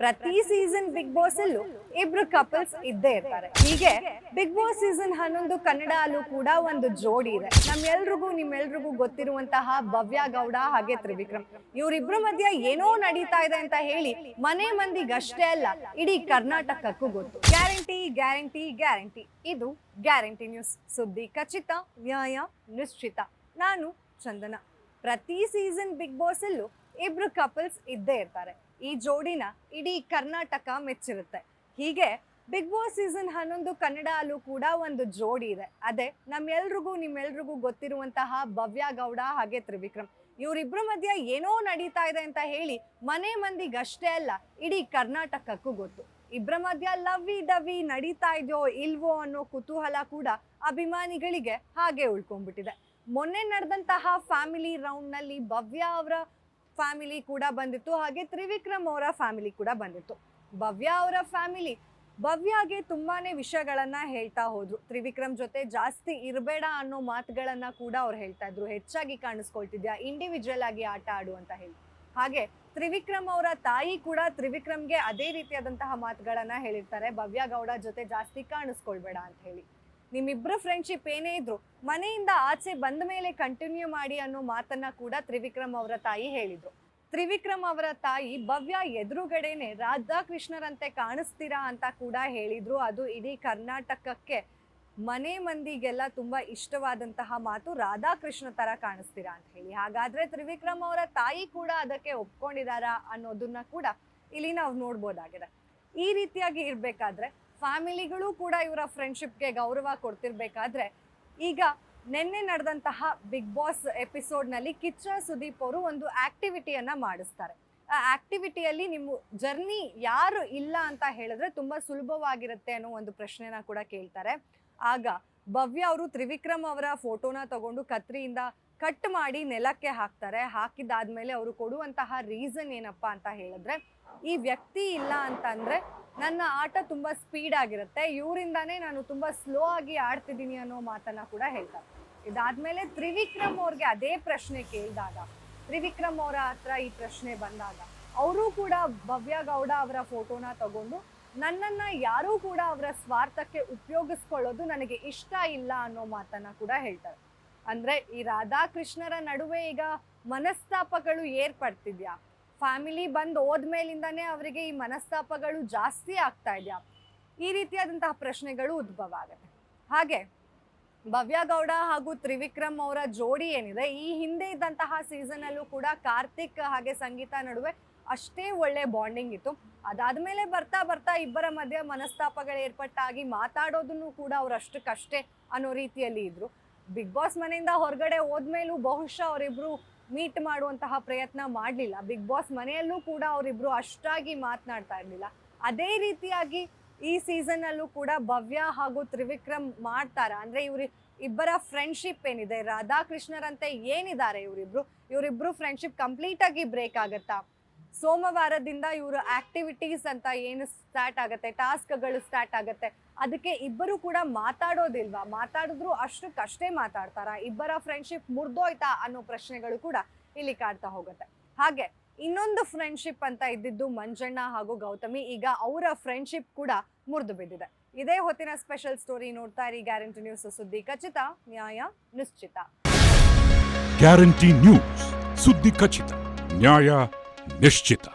ಪ್ರತಿ season big boss ಅಲ್ಲೂ ಇಬ್ರು ಕಪಲ್ಸ್ ಇದ್ದೇ ಇರ್ತಾರೆ. ಹೀಗೆ ಬಿಗ್ ಬಾಸ್ ಸೀಸನ್ ಹನ್ನೊಂದು ಕನ್ನಡ ಅಲ್ಲೂ ಕೂಡ ಒಂದು ಜೋಡಿ ಇದೆ. ನಮ್ಮೆಲ್ರಿಗೂ ನಿಮ್ಮೆಲ್ರಿಗೂ ಗೊತ್ತಿರುವಂತಹ ಭವ್ಯ ಗೌಡ ಹಾಗೆ ತ್ರಿವಿಕ್ರಮ್. ಇವರಿಬ್ರು ಮಧ್ಯ ಏನೋ ನಡೀತಾ ಇದೆ ಅಂತ ಹೇಳಿ ಮನೆ ಮಂದಿಗಷ್ಟೇ ಅಲ್ಲ, ಇಡೀ ಕರ್ನಾಟಕಕ್ಕೂ ಗೊತ್ತು. ಗ್ಯಾರಂಟಿ ಗ್ಯಾರಂಟಿ ಗ್ಯಾರಂಟಿ ಇದು ಗ್ಯಾರಂಟಿ ನ್ಯೂಸ್ ಸುದ್ದಿ ಖಚಿತ, ನ್ಯಾಯ ನಿಶ್ಚಿತ. ನಾನು ಚಂದನ. ಪ್ರತಿ ಸೀಸನ್ ಬಿಗ್ ಬಾಸ್ ಅಲ್ಲೂ ಇಬ್ರು ಕಪಲ್ಸ್ ಇದ್ದೇ ಇರ್ತಾರೆ. ಈ ಜೋಡಿನ ಇಡೀ ಕರ್ನಾಟಕ ಮೆಚ್ಚಿರುತ್ತೆ. ಹೀಗೆ ಬಿಗ್ ಬಾಸ್ ಸೀಸನ್ ಹನ್ನೊಂದು ಕನ್ನಡ ಅಲ್ಲೂ ಕೂಡ ಒಂದು ಜೋಡಿ ಇದೆ. ಅದೇ ನಮ್ಮೆಲ್ರಿಗೂ ನಿಮ್ಮೆಲ್ರಿಗೂ ಗೊತ್ತಿರುವಂತಹ ಭವ್ಯ ಗೌಡ ಹಾಗೆ ತ್ರಿವಿಕ್ರಮ್. ಇವರಿಬ್ಬರ ಮಧ್ಯ ಏನೋ ನಡೀತಾ ಇದೆ ಅಂತ ಹೇಳಿ ಮನೆ ಮಂದಿಗಷ್ಟೇ ಅಲ್ಲ, ಇಡೀ ಕರ್ನಾಟಕಕ್ಕೂ ಗೊತ್ತು. ಇಬ್ಬರ ಮಧ್ಯ ಲವ್ವಿ ದವಿ ನಡೀತಾ ಇದೆಯೋ ಇಲ್ವೋ ಅನ್ನೋ ಕುತೂಹಲ ಕೂಡ ಅಭಿಮಾನಿಗಳಿಗೆ ಹಾಗೆ ಉಳ್ಕೊಂಡ್ಬಿಟ್ಟಿದೆ. ಮೊನ್ನೆ ನಡೆದಂತಹ ಫ್ಯಾಮಿಲಿ ರೌಂಡ್ನಲ್ಲಿ ಭವ್ಯ ಅವರ ಫ್ಯಾಮಿಲಿ ಕೂಡ ಬಂದಿತ್ತು, ಹಾಗೆ ತ್ರಿವಿಕ್ರಮ್ ಅವರ ಫ್ಯಾಮಿಲಿ ಕೂಡ ಬಂದಿತ್ತು. ಭವ್ಯ ಅವರ ಫ್ಯಾಮಿಲಿ ಭವ್ಯಗೆ ತುಂಬಾನೇ ವಿಷಯಗಳನ್ನ ಹೇಳ್ತಾ ಹೋದ್ರು. ತ್ರಿವಿಕ್ರಮ್ ಜೊತೆ ಜಾಸ್ತಿ ಇರಬೇಡ ಅನ್ನೋ ಮಾತುಗಳನ್ನ ಕೂಡ ಅವ್ರು ಹೇಳ್ತಾ ಇದ್ರು. ಹೆಚ್ಚಾಗಿ ಕಾಣಿಸ್ಕೊಳ್ತಿದ್ಯಾ ಇಂಡಿವಿಜುವಲ್ ಆಗಿ ಆಟ ಆಡು ಅಂತ ಹೇಳಿ. ಹಾಗೆ ತ್ರಿವಿಕ್ರಮ್ ಅವರ ತಾಯಿ ಕೂಡ ತ್ರಿವಿಕ್ರಮ್ಗೆ ಅದೇ ರೀತಿಯಾದಂತಹ ಮಾತುಗಳನ್ನ ಹೇಳಿರ್ತಾರೆ. ಭವ್ಯ ಗೌಡ ಜೊತೆ ಜಾಸ್ತಿ ಕಾಣಿಸ್ಕೊಳ್ಬೇಡ ಅಂತ ಹೇಳಿ. ನಿಮ್ಮಿಬ್ರ ಫ್ರೆಂಡ್ಶಿಪ್ ಏನೇ ಇದ್ರು ಮನೆಯಿಂದ ಆಚೆ ಬಂದ ಮೇಲೆ ಕಂಟಿನ್ಯೂ ಮಾಡಿ ಅನ್ನೋ ಮಾತನ್ನ ಕೂಡ ತ್ರಿವಿಕ್ರಮ್ ಅವರ ತಾಯಿ ಹೇಳಿದ್ರು. ತ್ರಿವಿಕ್ರಮ್ ಅವರ ತಾಯಿ ಭವ್ಯ ಎದುರುಗಡೆನೆ ರಾಧಾಕೃಷ್ಣರಂತೆ ಕಾಣಿಸ್ತೀರಾ ಅಂತ ಕೂಡ ಹೇಳಿದ್ರು. ಅದು ಇಡೀ ಕರ್ನಾಟಕಕ್ಕೆ ಮನೆ ಮಂದಿಗೆಲ್ಲ ತುಂಬಾ ಇಷ್ಟವಾದಂತಹ ಮಾತು ರಾಧಾಕೃಷ್ಣ ತರ ಕಾಣಿಸ್ತೀರಾ ಅಂತ ಹೇಳಿ. ಹಾಗಾದ್ರೆ ತ್ರಿವಿಕ್ರಮ್ ಅವರ ತಾಯಿ ಕೂಡ ಅದಕ್ಕೆ ಒಪ್ಕೊಂಡಿದಾರಾ ಅನ್ನೋದನ್ನ ಕೂಡ ಇಲ್ಲಿ ನಾವು ನೋಡ್ಬೋದಾಗಿದೆ. ಈ ರೀತಿಯಾಗಿ ಇರ್ಬೇಕಾದ್ರೆ ಫ್ಯಾಮಿಲಿಗಳು ಕೂಡ ಇವರ ಫ್ರೆಂಡ್ಶಿಪ್ಗೆ ಗೌರವ ಕೊಡ್ತಿರ್ಬೇಕಾದ್ರೆ, ಈಗ ನಿನ್ನೆ ನಡೆದಂತಹ ಬಿಗ್ ಬಾಸ್ ಎಪಿಸೋಡ್ನಲ್ಲಿ ಕಿಚ್ಚ ಸುದೀಪ್ ಅವರು ಒಂದು ಆಕ್ಟಿವಿಟಿಯನ್ನ ಮಾಡಿಸ್ತಾರೆ. ಆ ಆಕ್ಟಿವಿಟಿಯಲ್ಲಿ ನಿಮ್ಮ ಜರ್ನಿ ಯಾರು ಇಲ್ಲ ಅಂತ ಹೇಳಿದ್ರೆ ತುಂಬಾ ಸುಲಭವಾಗಿರುತ್ತೆ ಅನ್ನೋ ಒಂದು ಪ್ರಶ್ನೆನ ಕೂಡ ಕೇಳ್ತಾರೆ. ಆಗ ಭವ್ಯ ಅವರು ತ್ರಿವಿಕ್ರಮ್ ಅವರ ಫೋಟೋನ ತಗೊಂಡು ಕತ್ರಿಯಿಂದ ಕಟ್ ಮಾಡಿ ನೆಲಕ್ಕೆ ಹಾಕ್ತಾರೆ. ಹಾಕಿದಾದ್ಮೇಲೆ ಅವರು ಕೊಡುವಂತಹ ರೀಸನ್ ಏನಪ್ಪಾ ಅಂತ ಹೇಳಿದ್ರೆ ಈ ವ್ಯಕ್ತಿ ಇಲ್ಲ ಅಂತಂದರೆ ನನ್ನ ಆಟ ತುಂಬಾ ಸ್ಪೀಡ್ ಆಗಿರುತ್ತೆ. ಇವರಿಂದಾನೇ ನಾನು ತುಂಬಾ ಸ್ಲೋ ಆಗಿ ಆಡ್ತಿದ್ದೀನಿ ಅನ್ನೋ ಮಾತನ್ನ ಕೂಡ ಹೇಳ್ತಾರೆ. ಇದಾದ್ಮೇಲೆ ತ್ರಿವಿಕ್ರಮ್ ಅವ್ರಿಗೆ ಅದೇ ಪ್ರಶ್ನೆ ಕೇಳಿದಾಗ, ತ್ರಿವಿಕ್ರಮ್ ಅವರ ಹತ್ರ ಈ ಪ್ರಶ್ನೆ ಬಂದಾಗ, ಅವರು ಕೂಡ ಭವ್ಯ ಗೌಡ ಅವರ ಫೋಟೋನ ತಗೊಂಡು, ನನ್ನನ್ನ ಯಾರೂ ಕೂಡ ಅವರ ಸ್ವಾರ್ಥಕ್ಕೆ ಉಪಯೋಗಿಸ್ಕೊಳ್ಳೋದು ನನಗೆ ಇಷ್ಟ ಇಲ್ಲ ಅನ್ನೋ ಮಾತನ್ನ ಕೂಡ ಹೇಳ್ತಾರೆ. ಅಂದ್ರೆ ಈ ರಾಧಾಕೃಷ್ಣರ ನಡುವೆ ಈಗ ಮನಸ್ತಾಪಗಳು ಏರ್ಪಡ್ತಿದ್ಯಾ? ಫ್ಯಾಮಿಲಿ ಬಂದು ಹೋದ್ಮೇಲಿಂದಾನೇ ಅವರಿಗೆ ಈ ಮನಸ್ತಾಪಗಳು ಜಾಸ್ತಿ ಆಗ್ತಾ ಇದೆಯಾ? ಈ ರೀತಿಯಾದಂತಹ ಪ್ರಶ್ನೆಗಳು ಉದ್ಭವ ಆಗುತ್ತೆ. ಹಾಗೆ, ಭವ್ಯ ಗೌಡ ಹಾಗೂ ತ್ರಿವಿಕ್ರಮ್ ಅವರ ಜೋಡಿ ಏನಿದೆ, ಈ ಹಿಂದೆ ಇದ್ದಂತಹ ಸೀಸನ್ ಅಲ್ಲೂ ಕೂಡ ಕಾರ್ತಿಕ್ ಹಾಗೆ ಸಂಗೀತ ನಡುವೆ ಅಷ್ಟೇ ಒಳ್ಳೆ ಬಾಂಡಿಂಗ್ ಇತ್ತು. ಅದಾದ್ಮೇಲೆ ಬರ್ತಾ ಬರ್ತಾ ಇಬ್ಬರ ಮಧ್ಯೆ ಮನಸ್ತಾಪಗಳು ಏರ್ಪಟ್ಟಾಗಿ ಮಾತಾಡೋದನ್ನು ಕೂಡ ಅವ್ರು ಅಷ್ಟಕ್ಕಷ್ಟೇ ಅನ್ನೋ ರೀತಿಯಲ್ಲಿ ಇದ್ರು. ಬಿಗ್ ಬಾಸ್ ಮನೆಯಿಂದ ಹೊರಗಡೆ ಹೋದ್ಮೇಲೂ ಬಹುಶಃ ಅವರಿಬ್ರು ಮೀಟ್ ಮಾಡುವಂತಹ ಪ್ರಯತ್ನ ಮಾಡಲಿಲ್ಲ. ಬಿಗ್ ಬಾಸ್ ಮನೆಯಲ್ಲೂ ಕೂಡ ಅವರಿಬ್ರು ಅಷ್ಟಾಗಿ ಮಾತನಾಡ್ತಾ ಇರಲಿಲ್ಲ. ಅದೇ ರೀತಿಯಾಗಿ ಈ ಸೀಸನ್ ಅಲ್ಲೂ ಕೂಡ ಭವ್ಯ ಹಾಗೂ ತ್ರಿವಿಕ್ರಮ್ ಮಾಡ್ತಾರ. ಅಂದ್ರೆ ಇವ್ರ ಇಬ್ಬರ ಫ್ರೆಂಡ್ಶಿಪ್ ಏನಿದೆ? ರಾಧಾಕೃಷ್ಣರಂತೆ ಏನಿದ್ದಾರೆ ಇವರಿಬ್ರು? ಇವರಿಬ್ರು ಫ್ರೆಂಡ್ಶಿಪ್ ಕಂಪ್ಲೀಟ್ ಆಗಿ ಬ್ರೇಕ್ ಆಗುತ್ತಾ? ಸೋಮವಾರದಿಂದ ಇವರು ಆಕ್ಟಿವಿಟೀಸ್ ಅಂತ ಏನು ಸ್ಟಾರ್ಟ್ ಆಗುತ್ತೆ? ಟಾಸ್ಕ್ಗಳು ಸ್ಟಾರ್ಟ್ ಆಗುತ್ತೆ? ಅದಕ್ಕೆ ಇಬ್ಬರು ಕೂಡ ಮಾತಾಡೋದಿಲ್ವಾ? ಮಾತಾಡಿದ್ರು ಅಷ್ಟಕ್ಕಷ್ಟೇ ಮಾತಾಡ್ತಾರ? ಇಬ್ಬರ ಫ್ರೆಂಡ್ಶಿಪ್ ಮುರಿದೋಯ್ತಾ ಅನ್ನೋ ಪ್ರಶ್ನೆಗಳು ಕೂಡ ಇಲ್ಲಿ ಕಾಡ್ತಾ ಹೋಗುತ್ತೆ. ಹಾಗೆ ಇನ್ನೊಂದು ಫ್ರೆಂಡ್ಶಿಪ್ ಅಂತ ಇದ್ದಿದ್ದು ಮಂಜಣ್ಣ ಹಾಗೂ ಗೌತಮಿ. ಈಗ ಅವರ ಫ್ರೆಂಡ್ಶಿಪ್ ಕೂಡ ಮುರಿದು ಬಿದ್ದಿದೆ. ಇದೇ ಹೊತ್ತಿನ ಸ್ಪೆಷಲ್ ಸ್ಟೋರಿ ನೋಡ್ತಾ ಇರಿ ಗ್ಯಾರಂಟಿ ನ್ಯೂಸ್ ಸುದ್ದಿ. ಖಚಿತ, ನ್ಯಾಯ, ನಿಶ್ಚಿತ. ಗ್ಯಾರಂಟಿ ನ್ಯೂಸ್ ಸುದ್ದಿ ಖಚಿತ, ನ್ಯಾಯ ನಿಶ್ಚಿತ.